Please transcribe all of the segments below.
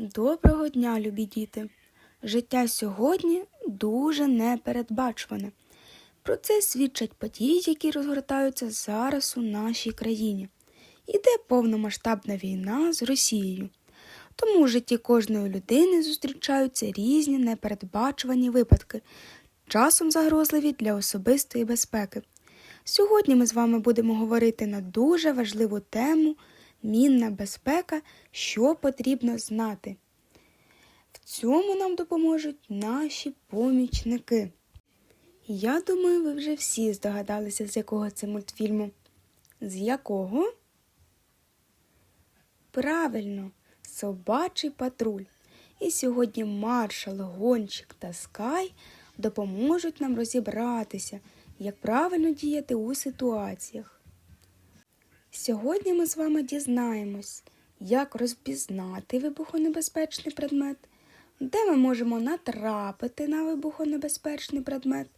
Доброго дня, любі діти! Життя сьогодні дуже непередбачуване. Про це свідчать події, які розгортаються зараз у нашій країні. Іде повномасштабна війна з Росією. Тому в житті кожної людини зустрічаються різні непередбачувані випадки, часом загрозливі для особистої безпеки. Сьогодні ми з вами будемо говорити на дуже важливу тему мінна безпека, що потрібно знати. В цьому нам допоможуть наші помічники. Я думаю, ви вже всі здогадалися, з якого це мультфільму. З якого? Правильно, собачий патруль. І сьогодні маршал, гонщик та скай допоможуть нам розібратися, як правильно діяти у ситуаціях. Сьогодні ми з вами дізнаємось, як розпізнати вибухонебезпечний предмет, де ми можемо натрапити на вибухонебезпечний предмет,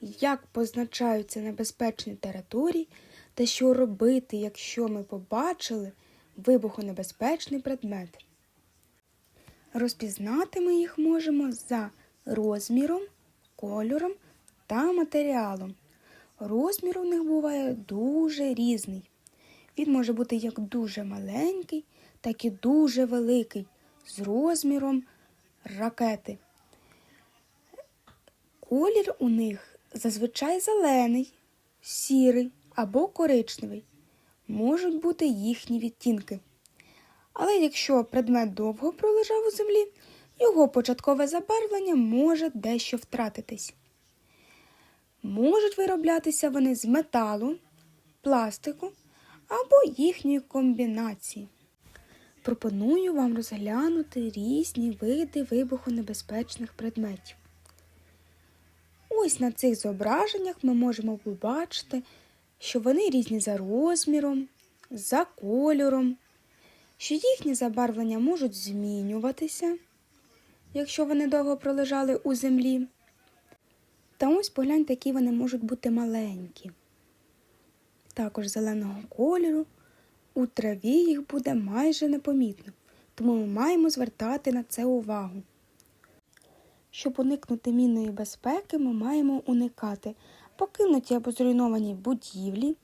як позначаються небезпечні території та що робити, якщо ми побачили вибухонебезпечний предмет. Розпізнати ми їх можемо за розміром, кольором та матеріалом. Розмір у них буває дуже різний. Він може бути як дуже маленький, так і дуже великий, з розміром ракети. Колір у них зазвичай зелений, сірий або коричневий. Можуть бути їхні відтінки. Але якщо предмет довго пролежав у землі, його початкове забарвлення може дещо втратитись. Можуть вироблятися вони з металу, пластику або їхньої комбінації. Пропоную вам розглянути різні види вибухонебезпечних предметів. Ось на цих зображеннях ми можемо побачити, що вони різні за розміром, за кольором, що їхні забарвлення можуть змінюватися, якщо вони довго пролежали у землі. Та ось погляньте, які вони можуть бути маленькі. Також зеленого кольору, у траві їх буде майже непомітно, тому ми маємо звертати на це увагу. Щоб уникнути мінної безпеки, ми маємо уникати покинуті або зруйновані будівлі,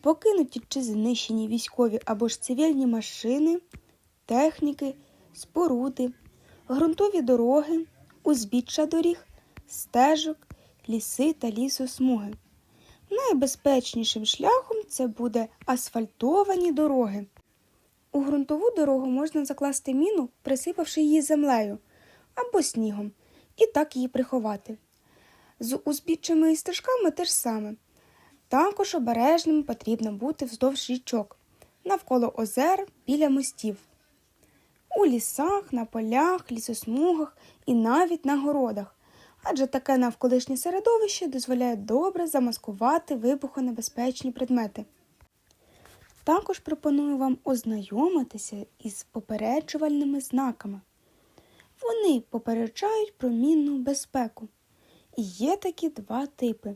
покинуті чи знищені військові або ж цивільні машини, техніки, споруди, ґрунтові дороги, узбіччя доріг, стежок, ліси та лісосмуги. Найбезпечнішим шляхом це буде асфальтовані дороги. У ґрунтову дорогу можна закласти міну, присипавши її землею або снігом, і так її приховати. З узбіччями і стежками те ж саме. Також обережним потрібно бути вздовж річок, навколо озер біля мостів, у лісах, на полях, лісосмугах і навіть на городах, адже таке навколишнє середовище дозволяє добре замаскувати вибухонебезпечні предмети. Також пропоную вам ознайомитися із попереджувальними знаками. Вони попереджають про мінну безпеку. І є такі два типи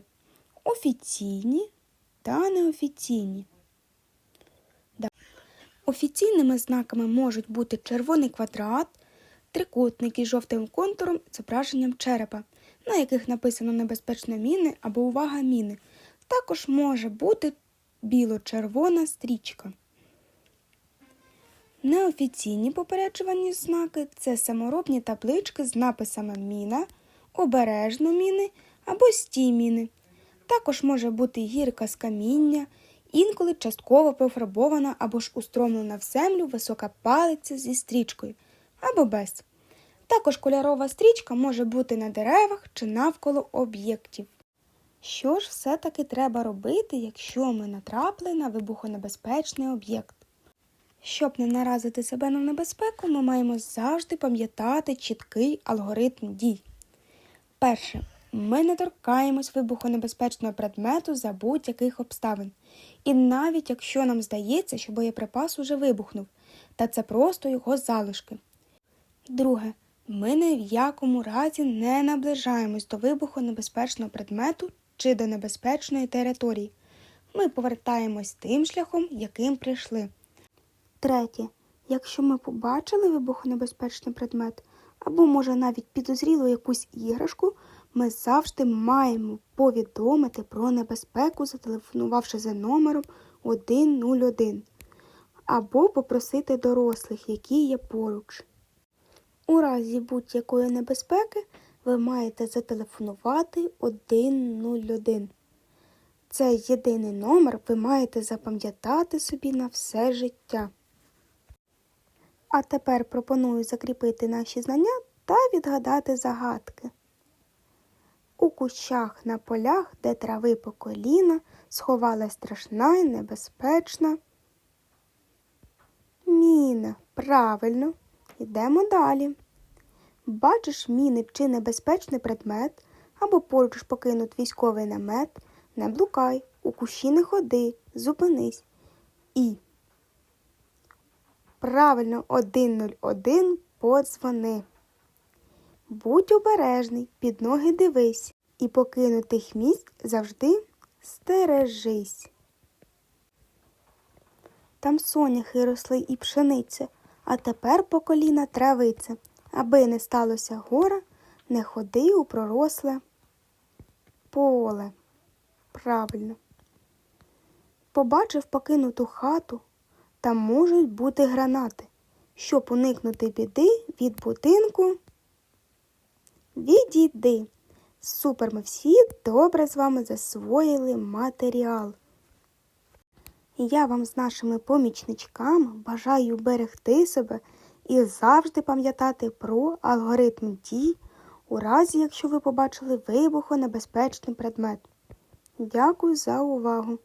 офіційні та неофіційні. Офіційними знаками можуть бути червоний квадрат, трикутник із жовтим контуром зображенням черепа, на яких написано небезпечна міни або увага міни. Також може бути біло-червона стрічка. Неофіційні попереджувальні знаки це саморобні таблички з написами міна, обережно міни або стій міни. Також може бути гірка з каміння, інколи частково профарбована або ж устромлена в землю висока палиця зі стрічкою або без. Також кольорова стрічка може бути на деревах чи навколо об'єктів. Що ж все-таки треба робити, якщо ми натрапили на вибухонебезпечний об'єкт? Щоб не наразити себе на небезпеку, ми маємо завжди пам'ятати чіткий алгоритм дій. Перше. Ми не торкаємось вибухонебезпечного предмету за будь-яких обставин. І навіть якщо нам здається, що боєприпас уже вибухнув, та це просто його залишки. Друге. Ми ні в якому разі не наближаємось до вибухонебезпечного предмету чи до небезпечної території. Ми повертаємось тим шляхом, яким прийшли. Третє. Якщо ми побачили вибухонебезпечний предмет, або, може, навіть підозрілу якусь іграшку, ми завжди маємо повідомити про небезпеку, зателефонувавши за номером 101, або попросити дорослих, які є поруч. У разі будь-якої небезпеки ви маєте зателефонувати 101. Цей єдиний номер ви маєте запам'ятати собі на все життя. А тепер пропоную закріпити наші знання та відгадати загадки. У кущах на полях, де трави по коліна, сховалась страшна і небезпечна. Міна, правильно, йдемо далі. Бачиш міни чи небезпечний предмет, або поруч покинут військовий намет, не блукай, у кущі не ходи, зупинись. І правильно 101 подзвони. Будь обережний, під ноги дивись, і покинутих місць завжди стережись. Там соняхи росли і пшениця, а тепер по коліна травиця. Аби не сталося гора, не ходи у проросле поле. Правильно. Побачив покинуту хату, там можуть бути гранати. Щоб уникнути біди від будинку, відійди. Супер, ми всі добре з вами засвоїли матеріал. Я вам з нашими помічничками бажаю берегти себе і завжди пам'ятати про алгоритм дій у разі, якщо ви побачили вибухонебезпечний предмет. Дякую за увагу!